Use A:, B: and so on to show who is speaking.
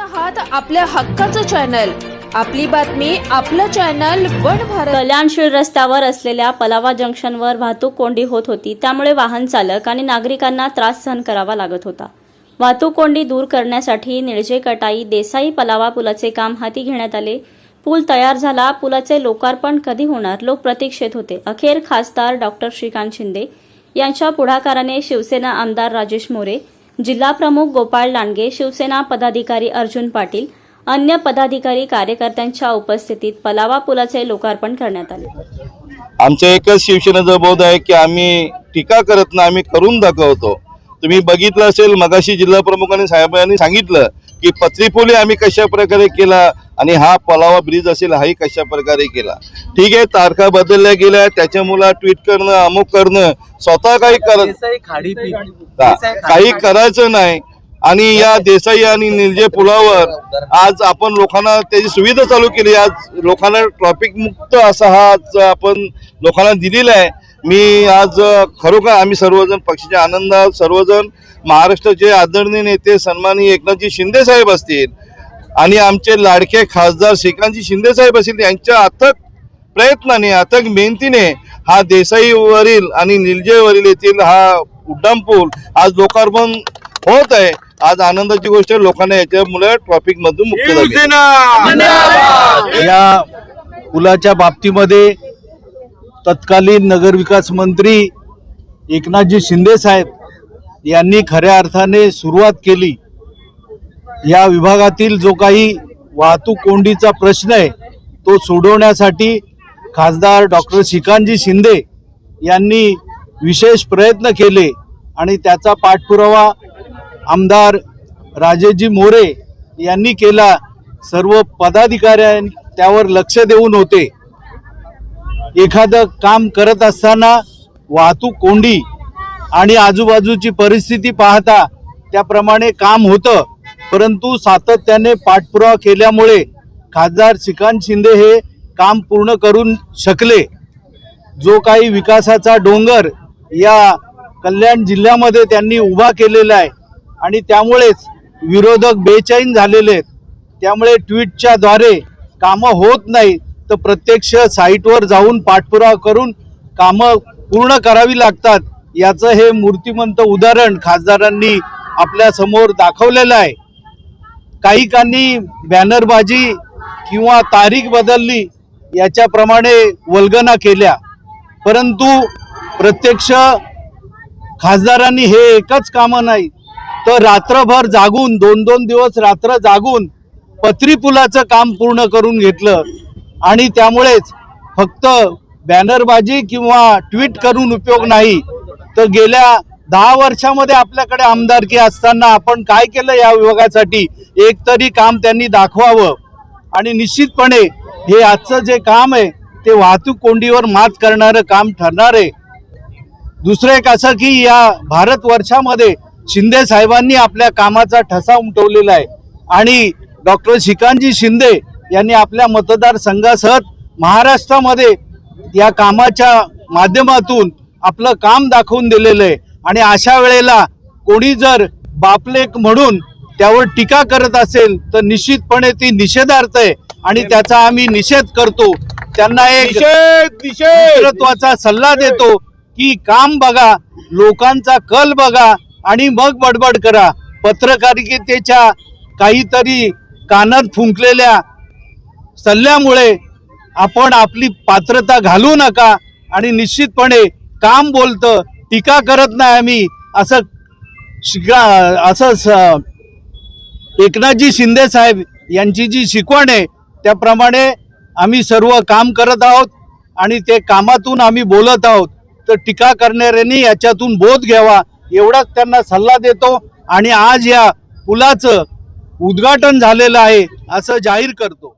A: आहात आपल्या हक्काचं चॅनल. आपली बातमी आपलं चॅनल वन भारत.
B: कल्याणशील रस्त्यावर असलेल्या पलावा जंक्शनवर वाहतूक कोंडी होत होती. त्यामुळे वाहन चालक आणि नागरिकांना त्रास सहन करावा लागत होता. वाहतूक कोंडी दूर करण्यासाठी निळजे कटाई देसाई पलावा पुलाचे काम हाती घेण्यात आले. पूल तयार झाला. पुलाचे लोकार्पण कधी होणार? लोक प्रतीक्षेत होते. अखेर खासदार डॉक्टर श्रीकांत शिंदे यांच्या पुढाकाराने शिवसेना आमदार राजेश मोरे जिल्हा प्रमुख गोपाळ लांडगे शिवसेना पदाधिकारी अर्जुन पाटील अन्य पदाधिकारी कार्यकर्त्यांच्या उपस्थितीत पलावा पुलाचे लोकार्पण करण्यात आले.
C: आमच्या एकच शिवसेनेचा बोध आहे की आम्ही टीका करत नाही आम्ही करून दाखवतो. तुम्ही बघितलं असेल मगाशी जिल्हा प्रमुखांनी साहेबांनी सांगितलं की पत्रीपुली आम्ही कशा प्रकारे केला आणि हा पलावा ब्रिज असेल हाही कशा प्रकारे केला. ठीक आहे तारखा बदलल्या गेल्या त्याच्यामुळे ट्विट करणं अमुक करणं स्वतः काही करत
D: देसाई खाडीपीठ
C: का- काही करायचं नाही. आणि या देसाई आणि निलजे पुलावर आज आपण लोकांना त्याची सुविधा चालू केली. आज लोकांना ट्रॉफिक मुक्त असा हा आज आपण लोकांना दिलेला आहे. मी आज खरोखर आम्ही सर्वजण पक्षाच्या आनंदात सर्वजण महाराष्ट्राचे आदरणीय नेते सन्माननीय एकनाथजी शिंदे साहेब असतील आणि आमचे लाडके खासदार श्रीकांतजी शिंदे साहेब असतील यांच्या अथक प्रयत्नाने अथक मेहनतीने हा देसाईवरील आणि निलजेवरील येथील हा उड्डाण पूल आज लोकार्पण होत आहे. आज आनंदाची गोष्ट आहे लोकांना याच्यामुळे ट्रॉफिक मधून मुक्त झाली.
E: या पुलाच्या बाबतीमध्ये तत्कालीन नगरविकास मंत्री एकनाथजी शिंदे साहेब यांनी खऱ्या अर्थाने सुरुवात केली. या विभागातील जो काही वाहतूक कोंडीचा प्रश्न आहे तो सोडवण्यासाठी खासदार डॉक्टर श्रीकांतजी शिंदे यांनी विशेष प्रयत्न केले आणि त्याचा पाठपुरावा आमदार राजेजी मोरे यांनी केला. सर्व पदाधिकारी त्यावर लक्ष देऊन होते. एखादं काम करत असताना वाहतूक कोंडी आणि आजूबाजूची परिस्थिती पाहता त्याप्रमाणे काम होतं. परंतु सातत्याने पाठपुरावा केल्यामुळे खासदार श्रीकांत शिंदे हे काम पूर्ण करून शकले. जो काही विकासाचा डोंगर या कल्याण जिल्ह्यामध्ये त्यांनी उभा केलेला आहे आणि त्यामुळेच विरोधक बेचैन झालेले आहेत. त्यामुळे ट्विटच्या द्वारे कामं होत नाहीत. तर प्रत्यक्ष साईटवर जाऊन पाठपुरावा करून कामं पूर्ण करावी लागतात. याचं हे मूर्तिमंत उदाहरण खासदारांनी आपल्यासमोर दाखवलेलं आहे. काही बॅनरबाजी किंवा तारीख बदलली याच्याप्रमाणे वल्गना केल्या. परंतु प्रत्यक्ष खासदारांनी हे एकच कामं नाही तर रात्रभर जागून दोन दोन दिवस रात्र जागून पत्री पुलाचं काम पूर्ण करून घेतलं. आणि त्यामुळेच फक्त बॅनरबाजी किंवा ट्विट करून उपयोग नाही. तर गेल्या दहा वर्षामध्ये आपल्याकडे आमदारकी असताना आपण काय केलं या विभागासाठी? एक तरी काम त्यांनी दाखवावं. आणि निश्चितपणे हे आजचं जे काम आहे ते वाहतूक कोंडीवर मात करणारं काम ठरणार आहे. दुसरं एक असं की या भारत वर्षामध्ये शिंदे साहेबांनी आपल्या कामाचा ठसा उमटवलेला आहे. आणि डॉक्टर श्रीकांतजी शिंदे यांनी आपल्या मतदारसंघासह महाराष्ट्रामध्ये या कामाच्या माध्यमातून आपलं काम दाखवून दिलेलं आहे. आणि अशा वेळेला कोणी जर बापलेक म्हणून त्यावर टीका करत असेल तर निश्चितपणे ती निषेधार्थ आहे. आणि त्याचा आम्ही निषेध करतो. त्यांना एक नेतृत्वाचा सल्ला देतो की काम बघा लोकांचा कल बघा आणि मग बडबड करा. पत्रकारितेच्या काहीतरी कानात फुंकलेल्या सल्ल्यामुळे आपण आपली पात्रता घालू नका आणि निश्चितपणे काम बोलतं टीका करत नाही आम्ही असं शिका असं स- एकनाथजी शिंदे साहेब यांची जी शिकवण आहे त्याप्रमाणे आम्ही सर्व काम करत आहोत आणि ते कामातून आम्ही बोलत आहोत. तर टीका करणाऱ्यांनी याच्यातून बोध घ्यावा एवढाच त्यांना सल्ला देतो आणि आज या पुलाचं उद्घाटन झालेलं आहे असं जाहीर करतो.